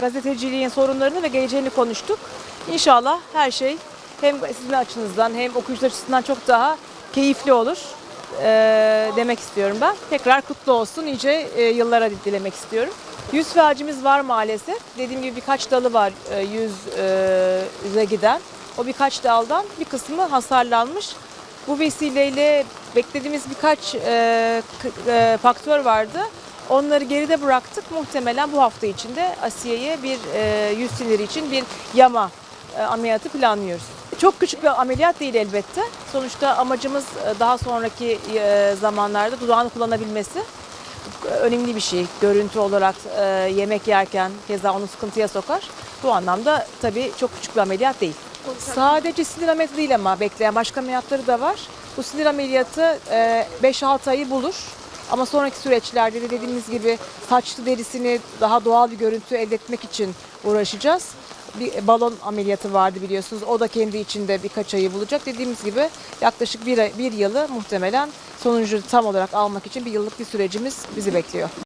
Gazeteciliğin sorunlarını ve geleceğini konuştuk. İnşallah her şey hem sizin açınızdan hem okuyucular açısından çok daha keyifli olur ee, demek istiyorum ben. Tekrar kutlu olsun, nice e, yıllara dilemek istiyorum. Yüz felcimiz var maalesef. Dediğim gibi birkaç dalı var e, yüz e, yüze giden. O birkaç daldan bir kısmı hasarlanmış. Bu vesileyle beklediğimiz birkaç e, e, faktör vardı. Onları geride bıraktık. Muhtemelen bu hafta içinde Asiye'ye bir e, yüz siniri için bir yama e, ameliyatı planlıyoruz. Çok küçük bir ameliyat değil elbette. Sonuçta amacımız e, daha sonraki e, zamanlarda dudağını kullanabilmesi. Önemli bir şey. Görüntü olarak e, yemek yerken keza onu sıkıntıya sokar. Bu anlamda tabii çok küçük bir ameliyat değil. Sadece sinir ameliyatı değil ama bekleyen başka ameliyatları da var. Bu sinir ameliyatı e, 5-6 ayı bulur. Ama sonraki süreçlerde de dediğimiz gibi saçlı derisini daha doğal bir görüntü elde etmek için uğraşacağız. Bir balon ameliyatı vardı biliyorsunuz. O da kendi içinde birkaç ayı bulacak. Dediğimiz gibi yaklaşık bir, bir yılı muhtemelen sonucu tam olarak almak için bir yıllık bir sürecimiz bizi bekliyor.